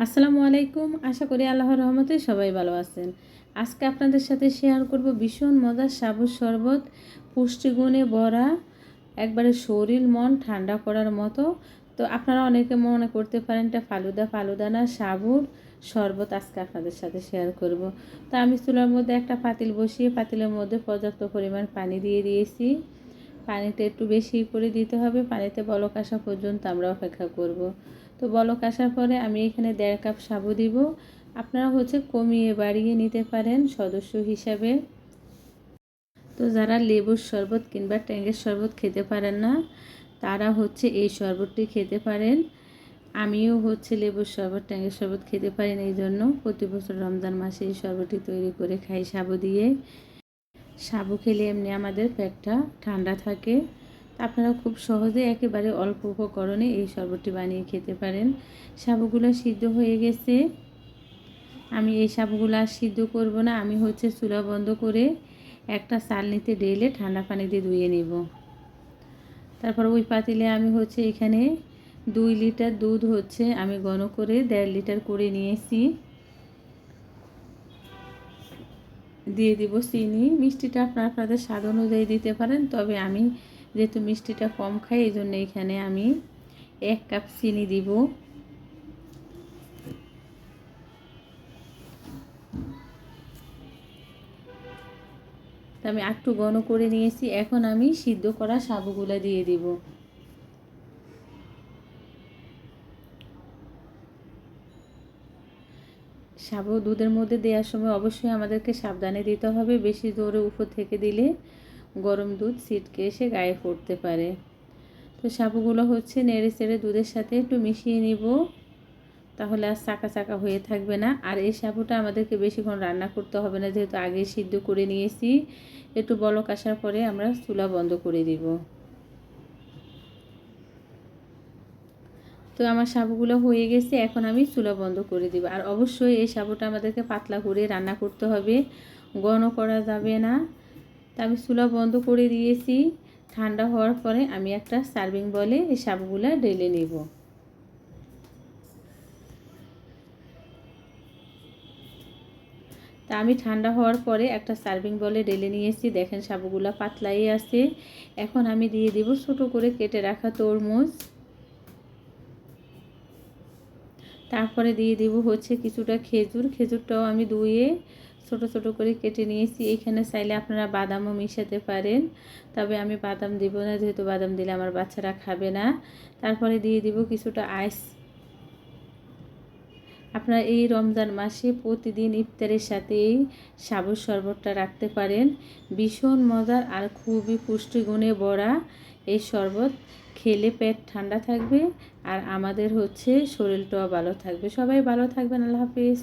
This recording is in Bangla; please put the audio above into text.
আসসালামু আলাইকুম। আশা করি আল্লাহর রহমতে সবাই ভালো আছেন। আজকে আপনাদের সাথে শেয়ার করব ভীষণ মজার সাবুর শরবত, পুষ্টিগুণে ভরা, একবারে শরীর, মন ঠান্ডা করার মতো। তো আপনারা অনেকে মনে করতে পারেন এটা ফালুদা ফালুদা না, সাবুর শরবত আজকে আপনাদের সাথে শেয়ার করব। তো আমি চুলার মধ্যে একটা পাতিল বসিয়ে, পাতিলের মধ্যে পর্যাপ্ত পরিমাণ পানি দিয়ে দিয়েছি। পানিটা একটু বেশি করে দিতে হবে, পানিতে বলক আসা পর্যন্ত আমরা অপেক্ষা করব। তো বলক, আসার পরে আমি এখানে দেড় কাপ সাবু দিব। আপনারা হচ্ছে কমিয়ে বাড়িয়ে নিতে পারেন সদস্য হিসাবে। তো যারা লেবুর শরবত কিংবা ট্যাঙ্গের শরবত খেতে পারেন না, তারা হচ্ছে এই শরবতটি খেতে পারেন। আমিও হচ্ছে লেবুর শরবত, ট্যাঙ্গের শরবত খেতে পারি না এই জন্য প্রতি বছর রমজান মাসে এই শরবতটি তৈরি করে খাই সাবু দিয়ে। সাবু খেলে এমনি আমাদের পেটটা ঠান্ডা থাকে। আপনারা খুব সহজে একেবারে অল্প উপকরণে এই শরবতটি বানিয়ে খেতে পারেন। সাবুগুলো সিদ্ধ হয়ে গেছে। আমি এই সাবুগুলো আর সিদ্ধ করব না। আমি হচ্ছে চুলা বন্ধ করে একটা চালনিতে ডেলে ঠান্ডা পানি দিয়ে ধুয়ে নেব। তারপর ওই পাতিলে আমি হচ্ছে এখানে দুই লিটার দুধ হচ্ছে আমি ঘন করে দেড় লিটার করে নিয়েছি। দিয়ে দিব চিনি। মিষ্টিটা আপনার আপনাদের স্বাদ অনুযায়ী দিতে পারেন, তবে আমি যেহেতু মিষ্টিটা কম খাই, এই জন্য এখানে আমি এক কাপ চিনি দিব। আমি একটু ঘন করে নিয়েছি, এখন আমি সিদ্ধ করা সাবুগুলা দিয়ে দিব। সাবু দুধের মধ্যে দেওয়ার সময় অবশ্যই আমাদেরকে সাবধানে দিতে হবে, বেশি জোরে উপর থেকে দিলে গরম দুধ ছিটকে এসে গায়ে পড়তে পারে। তো সাবুগুলো হচ্ছে নেড়ে চেড়ে দুধের সাথে একটু মিশিয়ে নিব। তাহলে আর চাকা চাকা হয়ে থাকবে না। আর এই সাবুটা আমাদেরকে বেশিক্ষণ রান্না করতে হবে না। যেহেতু আগে সিদ্ধ করে নিয়েছি, একটু বলক আসার পরে আমরা চুলা বন্ধ করে দিব। তো আমার সাবুগুলো হয়ে গেছে, এখন আমি চুলা বন্ধ করে দিব। আর অবশ্যই এই সাবুটা আমাদেরকে পাতলা করে রান্না করতে হবে। ঘন করা যাবে না। তা আমি চুলা বন্ধ করে দিয়েছি। ঠান্ডা হওয়ার পরে আমি একটা সার্ভিং বলে এই সাবুগুলো ঢেলে নেব। তা আমি ঠান্ডা হওয়ার পরে একটা সার্ভিং বলে ঢেলে নিয়েছি। দেখেন সাবুগুলো পাতলাই আছে। এখন আমি দিয়ে দিব ছোটো করে কেটে রাখা তরমুজ। তারপরে দিয়ে দিব হচ্ছে কিছুটা খেজুর। খেজুরটাও আমি ধুয়ে ছোট ছোট করে কেটে নিয়েছি। এখানে চাইলে আপনারা বাদামও মিশাতে পারেন। তবে আমি বাদাম দিব না, যেহেতু বাদাম দিলে আমার বাচ্চারা খাবে না। তারপরে দিয়ে দিব কিছুটা আইস। আপনারা এই রমজান মাসে প্রতিদিন ইফতারের সাথে এই সাবুর শরবতটা রাখতে পারেন। ভীষণ মজার আর খুবই পুষ্টিগুণে ভরা এই শরবত। খেলে পেট ঠান্ডা থাকবে আর আমাদের হচ্ছে শরীরটাও ভালো থাকবে। সবাই ভালো থাকবেন, আল্লাহ হাফিজ।